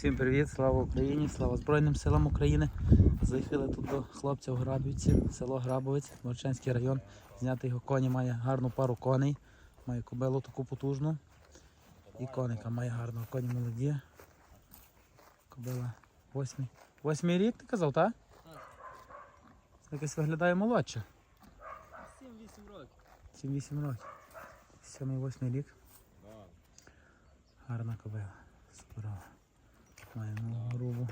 Всім привіт, слава Україні, слава Збройним силам України. Заїхали тут до хлопця в Грабівці, село Грабовець, Морчанський район. Зняти його коні має гарну пару коней. Має кобилу таку потужну. І коника має гарного. Коні молоді. Кобила восьмий. Восьмий рік ти казав, так? Так. Якось виглядає молодше. 7-8 років. 7-8 років. Сьомий восьмий рік. Гарна кобила. Суперова. Має ногу грубу.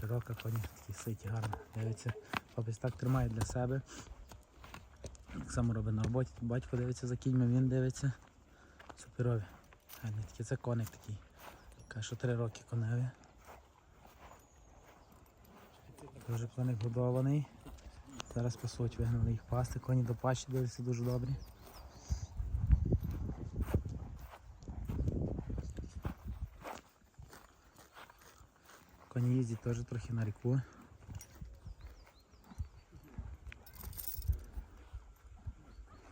Широка коні, такі ситі, гарно. Дивиться. Хлопець так тримає для себе. Так само робить на роботі. Батько дивиться за кіньми, він дивиться. Суперові. Гарні такі. Це коник такий. Каже, три роки коневі. Дуже коник годований. Зараз пасуть, вигнали їх пасти, коні до пащі дивляться дуже добрі. Коні їздять теж трохи на ріку.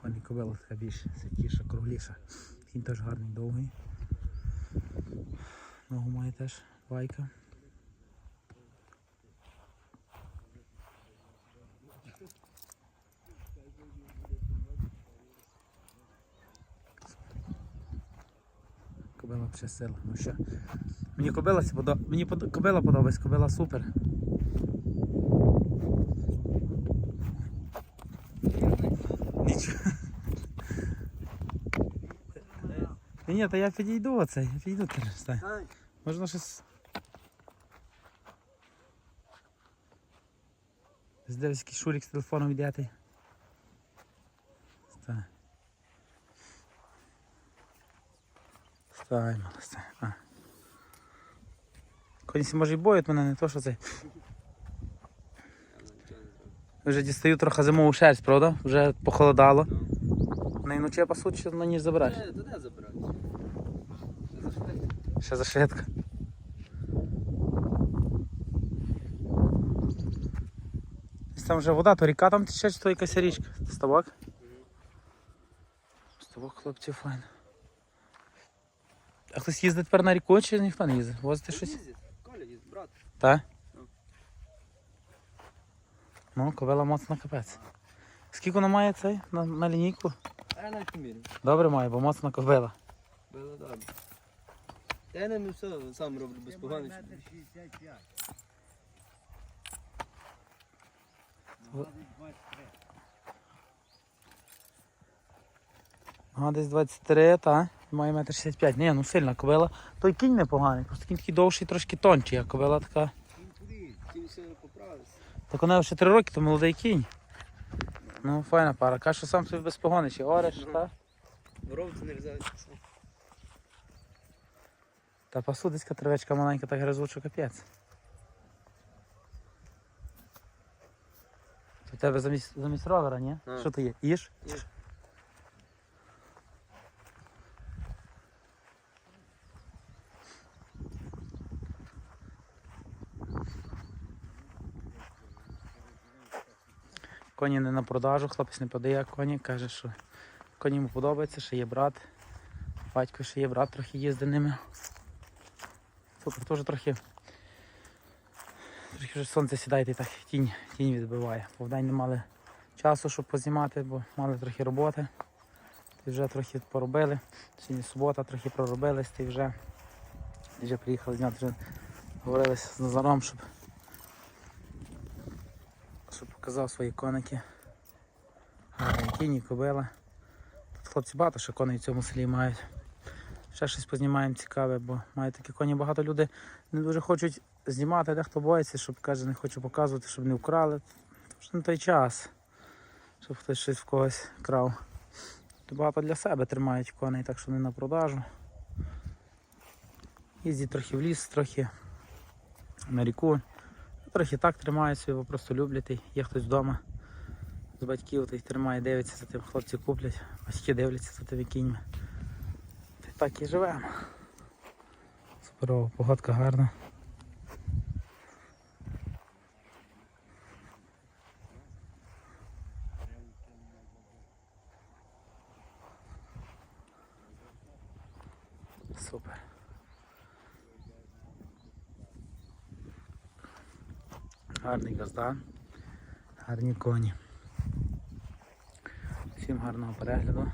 Пані кобила така більш святіша, кругліша. Він теж гарний, довгий. Ногу має теж байка. Кобила ще. Ну що? Мені кобила, подо... Мені под... кобила подобається, кобила супер. Нічого. Ні, та я підійду оце, я підійду перестань. Можна щось. Здивись, якийсь шурик з телефоном відняти. А. Конісь може і боють мене, не то що це. Вже дістаю трохи зимову шерсть, правда? Вже похолодало. На вночі пасуть, що на ніж забереш. Де, туди забирати. Це за. Ще зашитка. Там вже вода, то ріка там тече, чи то якась річка. Ставок? Ставок, хлопці, файно. А хтось їздить тепер на ріку, чи ніхто не їздить? Возите щось? Їздить. Коля їздить, брат. Так? Ну. Ну, ковела моцна капець. Скільки вона має цей на, на лінійку? А я навіть не мірю. Добре має, бо моцна ковила. Було добре. Та я не все сам роблю без погано. Ага, десь 23, та? Має метр 65. Ні, ну сильна ковила. Той кінь непоганий, просто кінь такий довший, трошки тончий, а ковила така. Так вона ще 3 роки, то молодий кінь. Ну, файна пара. Каже, що сам собі без погони, чи ореш, та? Воровці не взяти. Та посудицька травечка маленька, так гризуча капець. В тебе замість, замість ровера, ні? Що то є? Їж? Їж. Коні не на продажу, хлопець не подає коні, каже, що коні йому подобається, що є брат. Батько ще є брат, трохи їздить ними. Супер, теж трохи. Трохи вже сонце сідає і так тінь, тінь відбиває. Бо вдень не мали часу, щоб познімати, бо мали трохи роботи. І вже трохи поробили. Сьогодні субота, трохи проробились, і вже, і вже приїхали зняти, вже говорили з Назаром, щоб, щоб показав свої коники. Кіні, кобила. Тут хлопці багато ще коней в цьому селі мають. Ще щось познімаємо цікаве, бо мають такі коні. Багато людей не дуже хочуть знімати, дехто боїться, щоб каже, не хочу показувати, щоб не вкрали. Що не той час, щоб хтось щось в когось крав. То багато для себе тримають коней, так що не на продажу. Їздять трохи в ліс, трохи на ріку. Трохи так тримають собі, бо просто люблять. Є хтось вдома з батьків, той тримає, дивиться за тим, хлопці куплять, батьки дивляться за тими кіньми. Та так і живемо. Суперова, погодка гарна. Супер. Гарний газдан, гарні коні. Всім гарного перегляду.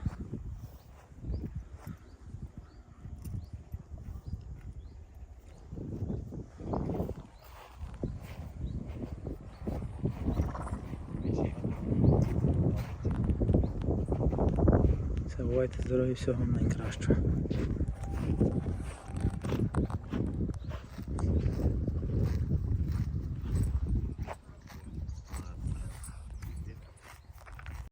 Це бувайте здорові, всього вам найкращого.